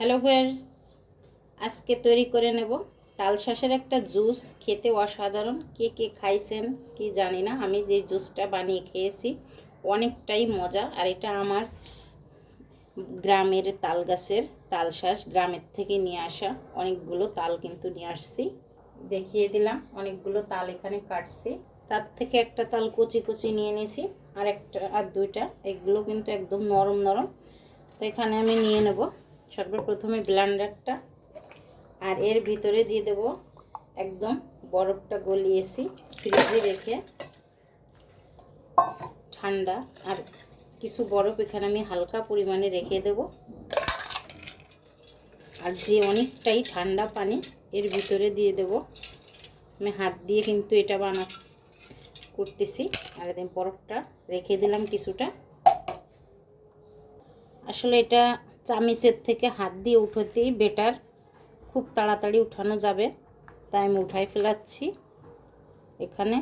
Hello viewers, আজকে তৈরি করে নেব তাল শাঁসের একটা জুস। খেতে অসাধারণ। কে কে খাইছেন কি জানি না। আমি যে জুসটা বানিয়ে খেয়েছি, অনেকটাই মজা। আর এটা আমার গ্রামের তাল গাছের তাল শাঁস। গ্রামের থেকে নিয়ে আসা অনেকগুলো তাল কিন্তু নিয়ে আসছি। দেখিয়ে দিলাম, অনেকগুলো তাল এখানে কাটছি। তার থেকে একটা তাল কচি কচি নিয়ে নিয়েছি আর একটা আর দুইটা। এগুলো কিন্তু একদম নরম নরম। তো এখানে আমি নিয়ে নেব। সর্বপ্রথমে ব্লান্ডারটা আর এর ভিতরে দিয়ে দেব একদম বরফটা গলিয়েছি, ফ্রিজে রেখে। ঠান্ডা আর কিছু বরফ এখানে আমি হালকা পরিমাণে রেখে দেব। আর যে অনেকটাই ঠান্ডা পানি, এর ভিতরে দিয়ে দেব। আমি হাত দিয়ে কিন্তু এটা বানা করতেছি। আর বরফটা রেখে দিলাম কিছুটা। আসলে এটা চামিচের থেকে হাত দিয়ে উঠোতেই বেটার। খুব তাড়াতাড়ি উঠানো যাবে, তাই আমি উঠাই ফেলাচ্ছি এখানে।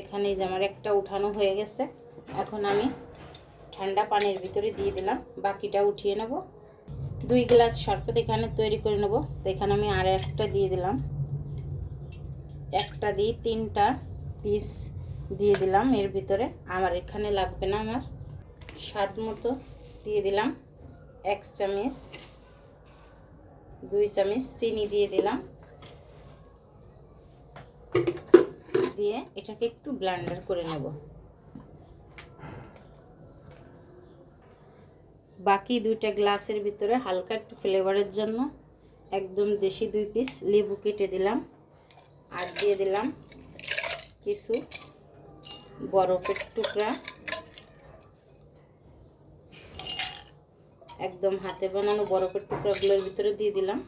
এখানে যে আমার একটা উঠানো হয়ে গেছে, এখন আমি ঠান্ডা পানির ভিতরে দিয়ে দিলাম, বাকিটা উঠিয়ে নেব। দুই গ্লাস শরবত এখানে তৈরি করে নেব, তো এখানে আমি আর একটা দিয়ে দিলাম। একটা দিয়ে তিনটা পিস দিয়ে দিলাম এর ভিতরে। আমার এখানে লাগবে না আমার। স্বাদ মতো দিয়ে দিলাম। এক চামচ, দুই চামচ চিনি দিয়ে দিলাম। দিয়ে এটাকে একটু ব্লান্ডার করে নেব। বাকি দুইটা গ্লাসের ভিতরে হালকা একটু ফ্লেভারের জন্য একদম দেশি দুই পিস লেবু কেটে দিলাম। আর দিয়ে দিলাম কিছু বরফের টুকরা। একদম হাতে বানানো বরফের টুকরাগুলোর ভিতরে দিয়ে দিলাম।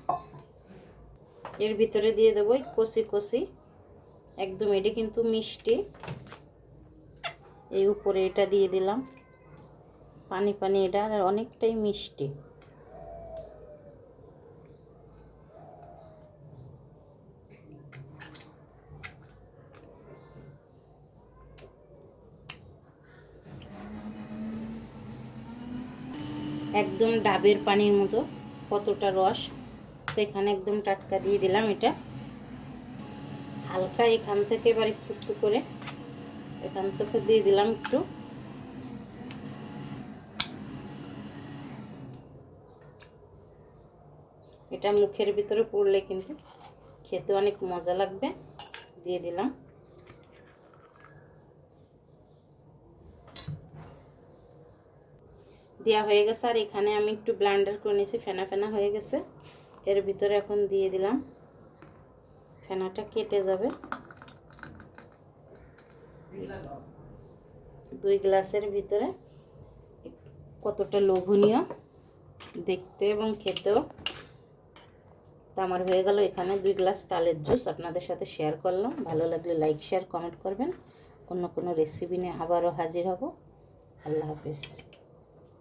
এর ভিতরে দিয়ে দেবো কষি কষি। একদম এটা কিন্তু মিষ্টি। এই উপরে এটা দিয়ে দিলাম। পানি পানি এটা অনেকটাই মিষ্টি। একদম ডাবের পানির মতো, কতটা রস তো এখানে একদম টাটকা দিয়ে দিলাম এটা। হালকা এখান থেকে এবার একটু একটু করে, এখান থেকে দিয়ে দিলাম একটু। এটা মুখের ভিতরে পড়লে কিন্তু খেতে অনেক মজা লাগবে, দিয়ে দিলাম। দেওয়া হয়ে গেছে। আর এখানে আমি একটু ব্লান্ডার করে নিয়েছি, ফেনা ফেনা হয়ে গেছে। এর ভিতরে এখন দিয়ে দিলাম। ফেনাটা কেটে যাবে। দুই গ্লাসের ভিতরে কতটা লোভনীয় দেখতে এবং খেতেও। তো আমার হয়ে গেল এখানে দুই গ্লাস তালের জুস আপনাদের সাথে শেয়ার করলাম। ভালো লাগলে লাইক শেয়ার কমেন্ট করবেন। অন্য কোনো রেসিপি নিয়ে আবারও হাজির হব। আল্লাহ হাফিজ।